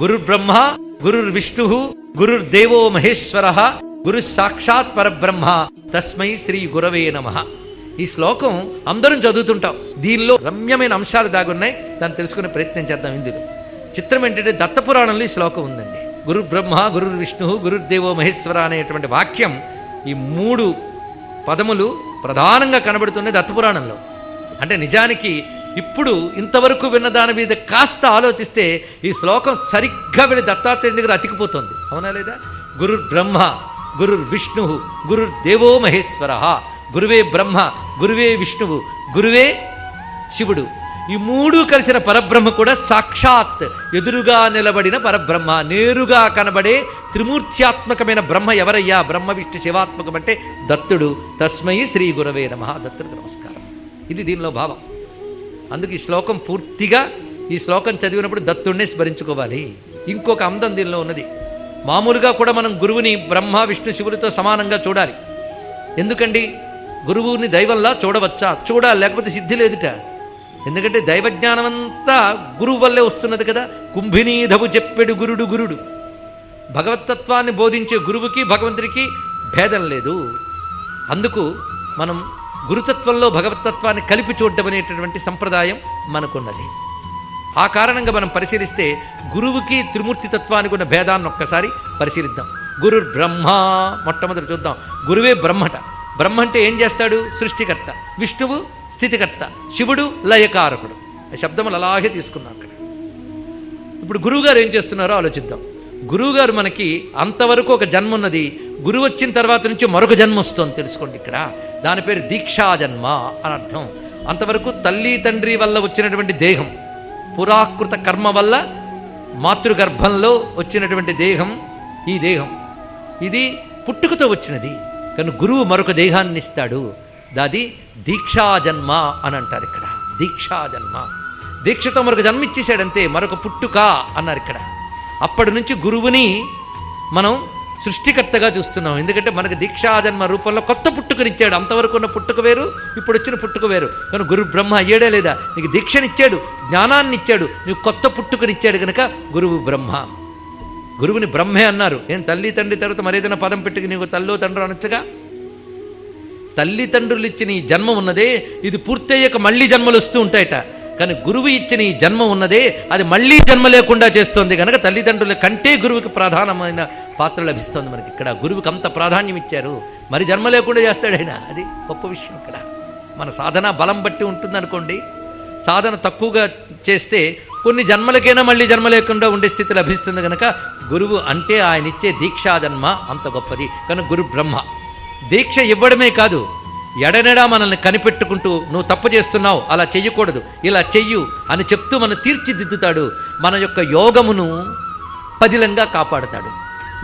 గురుర్బ్రహ్మ గురుర్విష్ణు గురుర్దేవో మహేశ్వర గురు సాక్షాత్ పరబ్రహ్మ. తస్మై శ్రీ గురవే నమ. ఈ శ్లోకం అందరం చదువుతుంటాం. దీనిలో రమ్యమైన అంశాలు దాగున్నాయి. దాన్ని తెలుసుకునే ప్రయత్నం చేద్దాం ఇందులో. చిత్రం ఏంటంటే దత్తపురాణంలో ఈ శ్లోకం ఉందండి. గురు బ్రహ్మ గురు విష్ణు గురుర్దేవో మహేశ్వర అనేటువంటి వాక్యం ఈ మూడు పదములు ప్రధానంగా కనబడుతున్నాయి దత్తపురాణంలో. అంటే నిజానికి ఇప్పుడు ఇంతవరకు విన్న దాని మీద కాస్త ఆలోచిస్తే ఈ శ్లోకం సరిగ్గా వెళ్ళి దత్తాత్రేయుడి దగ్గర అతికిపోతుంది. అవునా లేదా? గురుర్ బ్రహ్మ గురుర్ విష్ణు గురుర్ దేవో మహేశ్వర. గురువే బ్రహ్మ గురువే విష్ణువు గురువే శివుడు. ఈ మూడు కలిసిన పరబ్రహ్మ కూడా సాక్షాత్ ఎదురుగా నిలబడిన పరబ్రహ్మ నేరుగా కనబడే త్రిమూర్త్యాత్మకమైన బ్రహ్మ ఎవరయ్యా? బ్రహ్మ విష్ణు శివాత్మకం అంటే దత్తుడు. తస్మై శ్రీ గురవే నమ. దత్తుడికి నమస్కారం. ఇది దీనిలో భావం. అందుకు ఈ శ్లోకం పూర్తిగా ఈ శ్లోకం చదివినప్పుడు దత్తుడినే స్మరించుకోవాలి. ఇంకొక అందం దీనిలో ఉన్నది. మామూలుగా కూడా మనం గురువుని బ్రహ్మ విష్ణు శివులతో సమానంగా చూడాలి. ఎందుకండి? గురువుని దైవంలా చూడవచ్చా? చూడాలి లేకపోతే సిద్ధి లేదుట. ఎందుకంటే దైవజ్ఞానం అంతా గురువు వల్లే వస్తున్నది కదా. కుంభినీధవు చెప్పెడు గురుడు గురుడు. భగవతత్వాన్ని బోధించే గురువుకి భగవంతుడికి భేదం లేదు. అందుకు మనం గురుతత్వంలో భగవతత్వాన్ని కలిపి చూడడం అనేటటువంటి సంప్రదాయం మనకున్నది. ఆ కారణంగా మనం పరిశీలిస్తే గురువుకి త్రిమూర్తి తత్వానికి ఉన్న భేదాన్ని ఒక్కసారి పరిశీలిద్దాం. గురు బ్రహ్మ మొట్టమొదటి చూద్దాం. గురువే బ్రహ్మట. బ్రహ్మ అంటే ఏం చేస్తాడు? సృష్టికర్త. విష్ణువు స్థితికర్త. శివుడు లయకారకుడు. ఆ శబ్దములు అలాగే తీసుకున్నాం అక్కడ. ఇప్పుడు గురువుగారు ఏం చేస్తున్నారో ఆలోచిద్దాం. గురువుగారు మనకి అంతవరకు ఒక జన్మ ఉన్నది గురువు వచ్చిన తర్వాత నుంచి మరొక జన్మ వస్తుంది తెలుసుకోండి ఇక్కడ. దాని పేరు దీక్షాజన్మ అని అర్థం. అంతవరకు తల్లి తండ్రి వల్ల వచ్చినటువంటి దేహం పురాకృత కర్మ వల్ల మాతృగర్భంలో వచ్చినటువంటి దేహం ఈ దేహం. ఇది పుట్టుకతో వచ్చినది కానీ గురువు మరొక దేహాన్ని ఇస్తాడు. దాది దీక్షాజన్మ అని అంటారు ఇక్కడ. దీక్షాజన్మ దీక్షతో మరొక జన్మ ఇచ్చేసాడంతే మరొక పుట్టుక అన్నారు ఇక్కడ. అప్పటి నుంచి గురువుని మనం సృష్టికర్తగా చూస్తున్నాం. ఎందుకంటే మనకు దీక్షా జన్మ రూపంలో కొత్త పుట్టుకనిచ్చాడు. అంతవరకు ఉన్న పుట్టుక వేరు ఇప్పుడు వచ్చిన పుట్టుక వేరు. కానీ గురు బ్రహ్మ అయ్యాడే లేదా? నీకు దీక్షనిచ్చాడు జ్ఞానాన్ని ఇచ్చాడు నీకు కొత్త పుట్టుకనిచ్చాడు కనుక గురువు బ్రహ్మ. గురువుని బ్రహ్మే అన్నారు. ఏం తల్లి తండ్రి తర్వాత మరేదైనా పదం పెట్టుకు నీకు తల్లో తండ్రి అనొచ్చగా? తల్లిదండ్రులు ఇచ్చిన ఈ జన్మ ఉన్నదే ఇది పూర్తయ్యాక మళ్ళీ జన్మలు వస్తూ ఉంటాయట. కానీ గురువు ఇచ్చిన ఈ జన్మ ఉన్నదే అది మళ్ళీ జన్మ లేకుండా చేస్తుంది కనుక తల్లిదండ్రుల కంటే గురువుకి ప్రధానమైన పాత్ర లభిస్తోంది మనకి. ఇక్కడ గురువుకి అంత ప్రాధాన్యం ఇచ్చారు. మరి జన్మ లేకుండా చేస్తాడైనా అది గొప్ప విషయం ఇక్కడ. మన సాధన బలం బట్టి ఉంటుందనుకోండి. సాధన తక్కువగా చేస్తే కొన్ని జన్మలకైనా మళ్ళీ జన్మ లేకుండా ఉండే స్థితి లభిస్తుంది కనుక గురువు అంటే ఆయన ఇచ్చే దీక్షా జన్మ అంత గొప్పది. కనుక గురు బ్రహ్మ. దీక్ష ఇవ్వడమే కాదు ఎడనెడా మనల్ని కనిపెట్టుకుంటూ నువ్వు తప్పు చేస్తున్నావు అలా చెయ్యకూడదు. ఇలా చెయ్యు అని చెప్తూ మనం తీర్చిదిద్దుతాడు. మన యొక్క యోగమును పదిలంగా కాపాడుతాడు.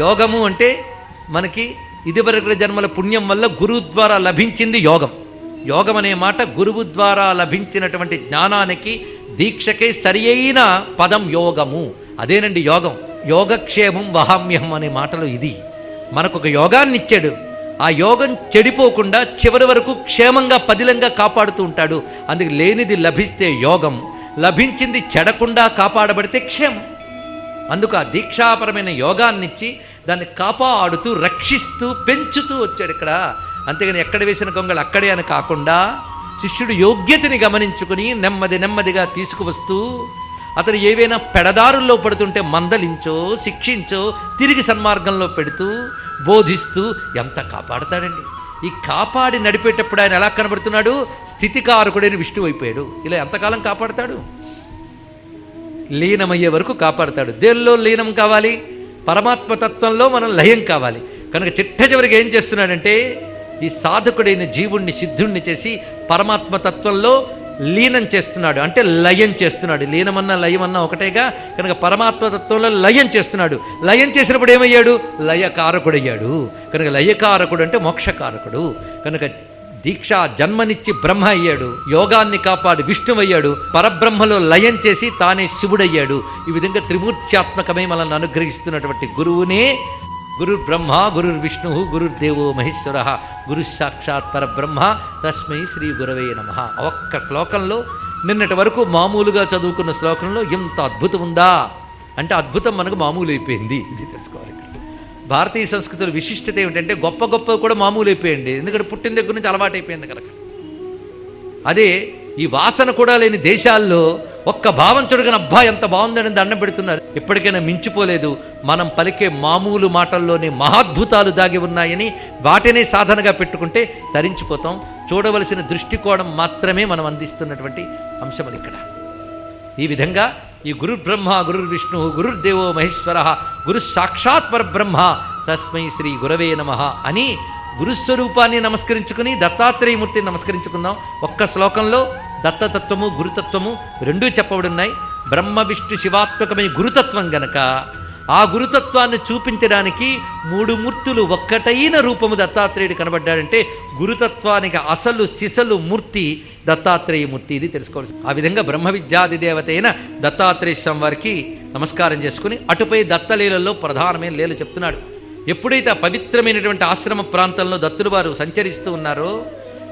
యోగము అంటే మనకి ఇదివరకుల జన్మల పుణ్యం వల్ల గురువు ద్వారా లభించింది యోగం. యోగం అనే మాట గురువు ద్వారా లభించినటువంటి జ్ఞానానికి దీక్షకే సరి అయిన పదం యోగము. అదేనండి యోగం. యోగక్షేమం వహామ్యం అనే మాటలు ఇది. మనకు ఒక యోగాన్ని ఇచ్చాడు ఆ యోగం చెడిపోకుండా చివరి వరకు క్షేమంగా పదిలంగా కాపాడుతూ ఉంటాడు. అందుకు లేనిది లభిస్తే యోగం లభించింది చెడకుండా కాపాడబడితే క్షేమం. అందుకు ఆ దీక్షాపరమైన యోగాన్నిచ్చి దాన్ని కాపాడుతూ రక్షిస్తూ పెంచుతూ వచ్చాడు ఇక్కడ. అంతేగాని ఎక్కడ వేసిన గొంగళి అక్కడే అని కాకుండా శిష్యుడు యోగ్యతని గమనించుకుని నెమ్మది నెమ్మదిగా తీసుకువస్తూ అతను ఏవైనా పెడదారుల్లో పడుతుంటే మందలించో శిక్షించో తిరిగి సన్మార్గంలో పెడుతూ బోధిస్తూ ఎంత కాపాడతాడండి? ఈ కాపాడి నడిపేటప్పుడు ఆయన ఎలా కనబడుతున్నాడు? స్థితికారకుడైన విష్ణువు అయిపోయాడు ఇలా ఎంతకాలం కాపాడతాడు? లీనమయ్యే వరకు కాపాడతాడు. దేనిలో లీనం కావాలి? పరమాత్మతత్వంలో మనం లయం కావాలి. కనుక చిట్ట చివరికి ఏం చేస్తున్నాడంటే ఈ సాధకుడైన జీవుణ్ణి సిద్ధుణ్ణి చేసి పరమాత్మతత్వంలో లీనం చేస్తున్నాడు. అంటే లయం చేస్తున్నాడు. లీనమన్నా లయమన్నా ఒకటేగా కనుక పరమాత్మతత్వంలో లయం చేస్తున్నాడు. లయం చేసినప్పుడు ఏమయ్యాడు? లయకారకుడయ్యాడు. కనుక లయకారకుడు అంటే మోక్షకారకుడు. కనుక దీక్ష జన్మనిచ్చి బ్రహ్మ అయ్యాడు. యోగాన్ని కాపాడి విష్ణువయ్యాడు. పరబ్రహ్మలో లయం చేసి తానే శివుడయ్యాడు. ఈ విధంగా త్రిమూర్త్యాత్మకమై మనల్ని అనుగ్రహిస్తున్నటువంటి గురువునే గురు బ్రహ్మ గురు విష్ణు గురుర్దేవో మహేశ్వర. గురు సాక్షాత్ పరబ్రహ్మ. తస్మై శ్రీ గురవే నమ. ఒక్క శ్లోకంలో నిన్నటి వరకు మామూలుగా చదువుకున్న శ్లోకంలో ఎంత అద్భుతం ఉందా? అంటే అద్భుతం మనకు మామూలు అయిపోయింది ఇది తెలుసుకోవాలి ఇక్కడ. భారతీయ సంస్కృతిలో విశిష్టత ఏమిటంటే గొప్ప గొప్ప కూడా మామూలు అయిపోయింది ఎందుకంటే పుట్టిన దగ్గర నుంచి అలవాటు అయిపోయింది కనుక. అదే ఈ వాసన కూడా లేని దేశాల్లో ఒక్క భావం చూడగానే అబ్బా ఎంత బాగుందని దండం పెడుతున్నారు. ఎప్పటికైనా మించిపోలేదు. మనం పలికే మామూలు మాటల్లోనే మహాద్భుతాలు దాగి ఉన్నాయని వాటినే సాధనగా పెట్టుకుంటే తరించిపోతాం. చూడవలసిన దృష్టికోణం మాత్రమే మనం అందిస్తున్నటువంటి అంశములు ఇక్కడ. ఈ విధంగా ఈ గురు బ్రహ్మ గురు విష్ణు గురుర్దేవో మహేశ్వర గురు సాక్షాత్ పరబ్రహ్మ తస్మై శ్రీ గురవే నమ అని గురుస్వరూపాన్ని నమస్కరించుకుని దత్తాత్రేయమూర్తిని నమస్కరించుకుందాం. ఒక్క శ్లోకంలో దత్తతత్వము గురుతత్వము రెండూ చెప్పబడున్నాయి. బ్రహ్మ విష్ణు శివాత్మకమైన గురుతత్వం గనక ఆ గురుతత్వాన్ని చూపించడానికి మూడు మూర్తులు ఒక్కటైన రూపము దత్తాత్రేయుడు కనబడ్డాడంటే గురుతత్వానికి అసలు సిసలు మూర్తి దత్తాత్రేయ మూర్తి ఇది తెలుసుకోవాల్సి ఆ విధంగా బ్రహ్మ విద్యాది దేవత అయిన దత్తాత్రేయ స్వామి వారికి నమస్కారం చేసుకుని అటుపై దత్తలీలలో ప్రధానమైన లీల చెప్తున్నాడు. ఎప్పుడైతే ఆ పవిత్రమైనటువంటి ఆశ్రమ ప్రాంతంలో దత్తులు వారు సంచరిస్తూ ఉన్నారో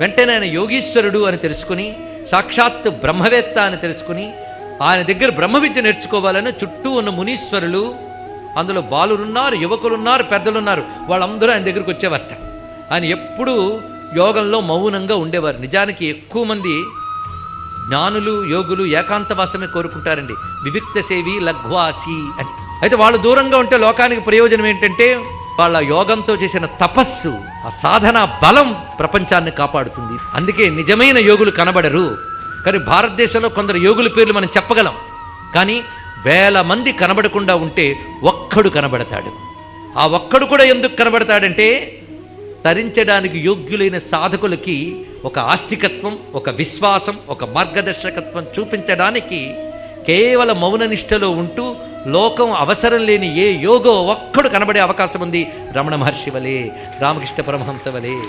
వెంటనే ఆయన యోగీశ్వరుడు అని తెలుసుకుని సాక్షాత్ బ్రహ్మవేత్త అని తెలుసుకుని ఆయన దగ్గర బ్రహ్మ విద్య నేర్చుకోవాలని చుట్టూ ఉన్న మునీశ్వరులు అందులో బాలురున్నారు యువకులున్నారు పెద్దలున్నారు వాళ్ళందరూ ఆయన దగ్గరికి వచ్చేవారట. ఆయన ఎప్పుడూ యోగంలో మౌనంగా ఉండేవారు. నిజానికి ఎక్కువ మంది జ్ఞానులు యోగులు ఏకాంతవాసమే కోరుకుంటారండి. వివిక్త సేవి లఘ్వాసి అని. అయితే వాళ్ళు దూరంగా ఉంటే లోకానికి ప్రయోజనం ఏంటంటే వాళ్ళ యోగంతో చేసిన తపస్సు ఆ సాధన బలం ప్రపంచాన్ని కాపాడుతుంది. అందుకే నిజమైన యోగులు కనబడరు. కానీ భారతదేశంలో కొందరు యోగుల పేర్లు మనం చెప్పగలం. కానీ వేల మంది కనబడకుండా ఉంటే ఒక్కడు కనబడతాడు. ఆ ఒక్కడు కూడా ఎందుకు కనబడతాడంటే తరించడానికి యోగ్యులైన సాధకులకి ఒక ఆస్తికత్వం ఒక విశ్వాసం ఒక మార్గదర్శకత్వం చూపించడానికి కేవల మౌననిష్టలో ఉంటూ లోకం అవసరం లేని ఏ యోగో ఒక్కడు కనబడే అవకాశం ఉంది. రమణ మహర్షి వలే రామకృష్ణ పరమహంస వలే.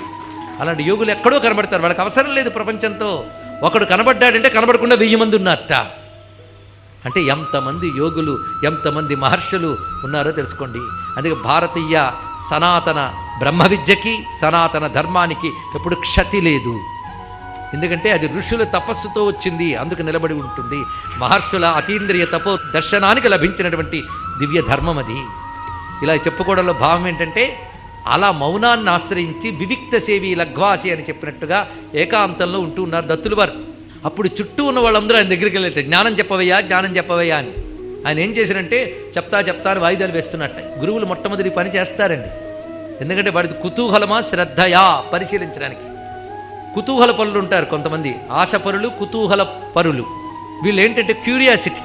అలాంటి యోగులు ఎక్కడో కనబడతారు. వాళ్ళకి అవసరం లేదు ప్రపంచంతో. ఒకడు కనబడ్డాడంటే కనబడకుండా వెయ్యి మంది ఉన్నట్ట అంటే ఎంతమంది యోగులు ఎంతమంది మహర్షులు ఉన్నారో తెలుసుకోండి. అందుకే భారతీయ సనాతన బ్రహ్మ విద్యకి సనాతన ధర్మానికి ఎప్పుడు క్షతి లేదు. ఎందుకంటే అది ఋషుల తపస్సుతో వచ్చింది అందుకు నిలబడి ఉంటుంది. మహర్షుల అతీంద్రియ తపో దర్శనానికి లభించినటువంటి దివ్య ధర్మం అది. ఇలా చెప్పుకోవడంలో భావం ఏంటంటే అలా మౌనాన్ని ఆశ్రయించి వివిక్త సేవి లఘ్వాసి అని చెప్పినట్టుగా ఏకాంతంలో ఉంటూ ఉన్నారు దత్తులు వారు అప్పుడు చుట్టూ ఉన్న వాళ్ళందరూ ఆయన దగ్గరికి వెళ్ళేట జ్ఞానం చెప్పవయ్యా జ్ఞానం చెప్పవయ్యా అని. ఆయన ఏం చేశారంటే చెప్తా చెప్తా వాయిదాలు వేస్తున్నట్ట. గురువులు మొట్టమొదటి పని చేస్తారండి. ఎందుకంటే వాడికి కుతూహలమా శ్రద్ధయా పరిశీలించడానికి. కుతూహల పరులు ఉంటారు కొంతమంది. ఆశపరులు కుతూహల పరులు. వీళ్ళు ఏంటంటే క్యూరియాసిటీ.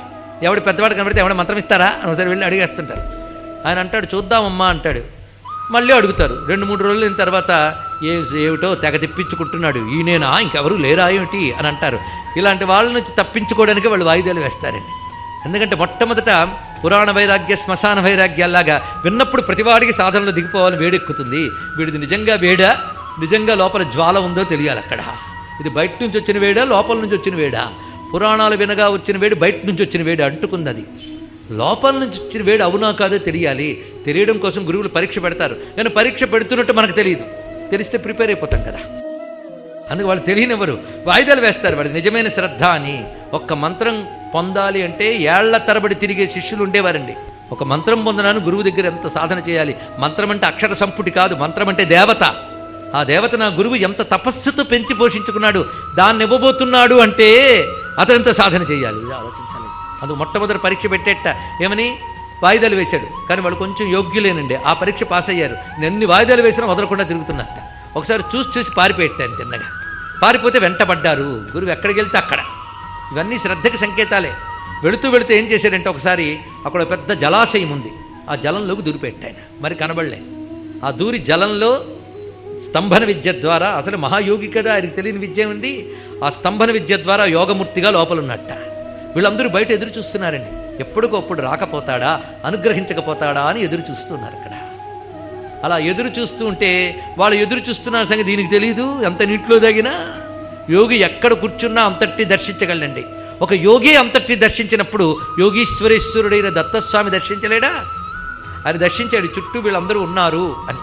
ఎవడు పెద్దవాడు కనబడితే ఎవడ మంత్రం ఇస్తారా? అని ఒకసారి వెళ్ళి అడిగేస్తుంటారు. ఆయన అంటాడు చూద్దామమ్మా అంటాడు. మళ్ళీ అడుగుతారు. రెండు మూడు రోజుల తర్వాత ఏ ఏమిటో తెగ తెప్పించుకుంటున్నాడు. ఈయనేనా? ఇంకెవరు లేరా ఏమిటి? అని అంటారు. ఇలాంటి వాళ్ళ నుంచి తప్పించుకోవడానికి వాళ్ళు వాయిదాలు వేస్తారండి. ఎందుకంటే మొట్టమొదట పురాణ వైరాగ్య శ్మశాన వైరాగ్యాల్లాగా విన్నప్పుడు ప్రతివాడికి సాధనలో దిగిపోవాలి వేడెక్కుతుంది. వీడిది నిజంగా వేడా? నిజంగా లోపల జ్వాల ఉందో తెలియాలి అక్కడ. ఇది బయట నుంచి వచ్చిన వేడా లోపల నుంచి వచ్చిన వేడా? పురాణాలు వినగా వచ్చిన వేడి బయట నుంచి వచ్చిన వేడి అంటుకుంది అది లోపల నుంచి వచ్చిన వేడి అవునా కాదో తెలియాలి. తెలియడం కోసం గురువులు పరీక్ష పెడతారు. కానీ పరీక్ష పెడుతున్నట్టు మనకు తెలియదు. తెలిస్తే ప్రిపేర్ అయిపోతాం కదా. అందుకు వాళ్ళు తెలియనివ్వరు వాయిదాలు వేస్తారు వాడు నిజమైన శ్రద్ధ అని. ఒక్క మంత్రం పొందాలి అంటే ఏళ్ళ తరబడి తిరిగే శిష్యులు ఉండేవారండి. ఒక మంత్రం పొందడానికి గురువు దగ్గర ఎంత సాధన చేయాలి? మంత్రం అంటే అక్షర సంపుటి కాదు. మంత్రం అంటే దేవత. ఆ దేవత నా గురువు ఎంత తపస్సుతో పెంచి పోషించుకున్నాడు దాన్ని ఇవ్వబోతున్నాడు అంటే అతనింత సాధన చేయాలి? ఇది ఆలోచించాలి. అందుకు మొట్టమొదటి పరీక్ష పెట్టేట. ఏమని? వాయిదాలు వేశాడు. కానీ వాళ్ళు కొంచెం యోగ్యులేనండి. ఆ పరీక్ష పాస్ అయ్యారు. నేను ఎన్ని వాయిదాలు వేసినా వదలకుండా తిరుగుతున్నట్ట ఒకసారి చూసి చూసి పారిపోయేటాను తిన్నగా. పారిపోతే వెంటబడ్డారు. గురువు ఎక్కడికి వెళ్తే అక్కడ. ఇవన్నీ శ్రద్ధకి సంకేతాలే. వెళుతూ వెళుతూ ఏం చేశాడంటే ఒకసారి అక్కడ పెద్ద జలాశయం ఉంది. ఆ జలంలోకి దూరిపెట్టాయన మరి కనబడలే. ఆ దూరి జలంలో స్తంభన విద్య ద్వారా అసలు మహాయోగి కదా ఆయనకి తెలియని విద్య ఉంది ఆ స్తంభన విద్య ద్వారా యోగమూర్తిగా లోపలున్నట్ట. వీళ్ళందరూ బయట ఎదురు చూస్తున్నారండి ఎప్పటికప్పుడు రాకపోతాడా అనుగ్రహించకపోతాడా అని ఎదురు చూస్తున్నారు అక్కడ. అలా ఎదురు చూస్తూ ఉంటే వాళ్ళు ఎదురు చూస్తున్న సంగతి దీనికి తెలియదు ఎంత నీటిలో తగినా యోగి ఎక్కడ కూర్చున్నా అంతటి దర్శించగలండి ఒక యోగి అంతటి దర్శించినప్పుడు యోగీశ్వరేశ్వరుడైన దత్తస్వామి దర్శించలేడా? ఆయన దర్శించాడు చుట్టూ వీళ్ళందరూ ఉన్నారు అని.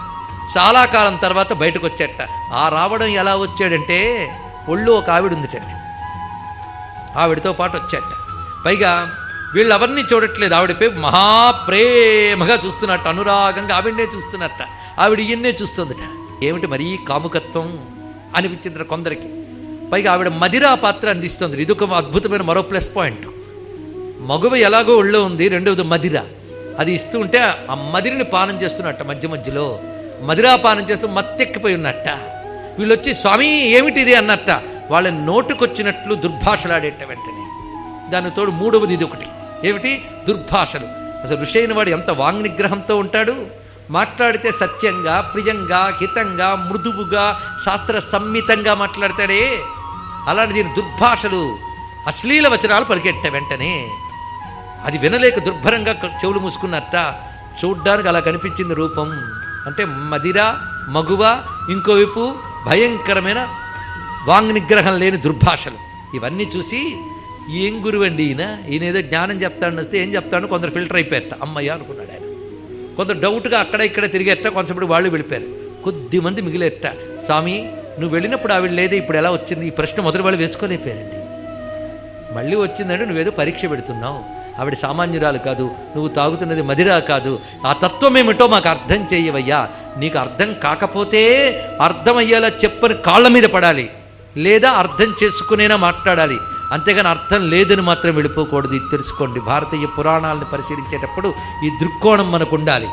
చాలా కాలం తర్వాత బయటకు వచ్చేట ఆ రావడం ఎలా వచ్చాడంటే ఒళ్ళు ఒక ఆవిడ ఉందిటండి ఆవిడతో పాటు వచ్చాట. పైగా వీళ్ళెవరిని చూడట్లేదు. ఆవిడపై మహాప్రేమగా చూస్తున్నట్ట అనురాగంగా ఆవిడనే చూస్తున్నట్ట. ఆవిడ ఈయన్నే చూస్తుందట. ఏమిటి మరీ కాముకత్వం? అనిపించింది కొందరికి. పైగా ఆవిడ మదిరా పాత్ర అందిస్తుంది. ఇది ఒక అద్భుతమైన మరో ప్లస్ పాయింట్. మగువ ఎలాగో ఒళ్ళో ఉంది రెండవది మదిర అది ఇస్తూ ఉంటే ఆ మదిరిని పానం చేస్తున్నట్ట మధ్య మధ్యలో. మదిరాపానం చేస్తూ మత్తెక్కిపోయి ఉన్నట్ట. వీళ్ళు వచ్చి స్వామి ఏమిటి ఇది అన్నట్ట. వాళ్ళ నోటుకొచ్చినట్లు దుర్భాషలాడేట వెంటనే. దాని తోడు మూడవది ఇది ఒకటి. ఏమిటి? దుర్భాషలు. అసలు ఋషి అయిన వాడు ఎంత వాంగ్నిగ్రహంతో ఉంటాడు? మాట్లాడితే సత్యంగా ప్రియంగా హితంగా మృదువుగా శాస్త్ర సమ్మితంగా మాట్లాడతాడే. అలాంటి దీని దుర్భాషలు అశ్లీల వచనాలు పరిగెట్ట వెంటనే. అది వినలేక దుర్భరంగా చెవులు మూసుకున్నట్ట. చూడ్డానికి అలా కనిపించింది రూపం. అంటే మదిర మగువ ఇంకోవైపు భయంకరమైన వాంగ్నిగ్రహం లేని దుర్భాషలు. ఇవన్నీ చూసి ఏం గురువండి ఈయన? ఈయన ఏదో జ్ఞానం చెప్తాడని వస్తే ఏం చెప్తాడో కొందరు ఫిల్టర్ అయిపోయారట అమ్మయ్య అనుకున్నాడు ఆయన. కొందరు డౌట్గా అక్కడ ఇక్కడ తిరిగేట కొంతసేపు వాళ్ళు వెళ్ళిపోయారు. కొద్ది మంది మిగిలేట. స్వామి నువ్వు వెళ్ళినప్పుడు ఆవిడ లేదే ఇప్పుడు ఎలా వచ్చింది? ఈ ప్రశ్న మొదటి వాళ్ళు వేసుకోలేకపోయారండి. మళ్ళీ వచ్చిందంటే నువ్వేదో పరీక్ష పెడుతున్నావు. ఆవిడ సామాన్యురాలు కాదు నువ్వు తాగుతున్నది మదిరా కాదు. ఆ తత్వం ఏమిటో మాకు అర్థం చేయవయ్యా. నీకు అర్థం కాకపోతే అర్థమయ్యేలా చెప్పని కాళ్ళ మీద పడాలి. లేదా అర్థం చేసుకునేనా మాట్లాడాలి. అంతేగాని అర్థం లేదని మాత్రం వెళ్ళిపోకూడదు. ఇది తెలుసుకోండి. భారతీయ పురాణాలను పరిశీలించేటప్పుడు ఈ దృక్కోణం మనకు ఉండాలి.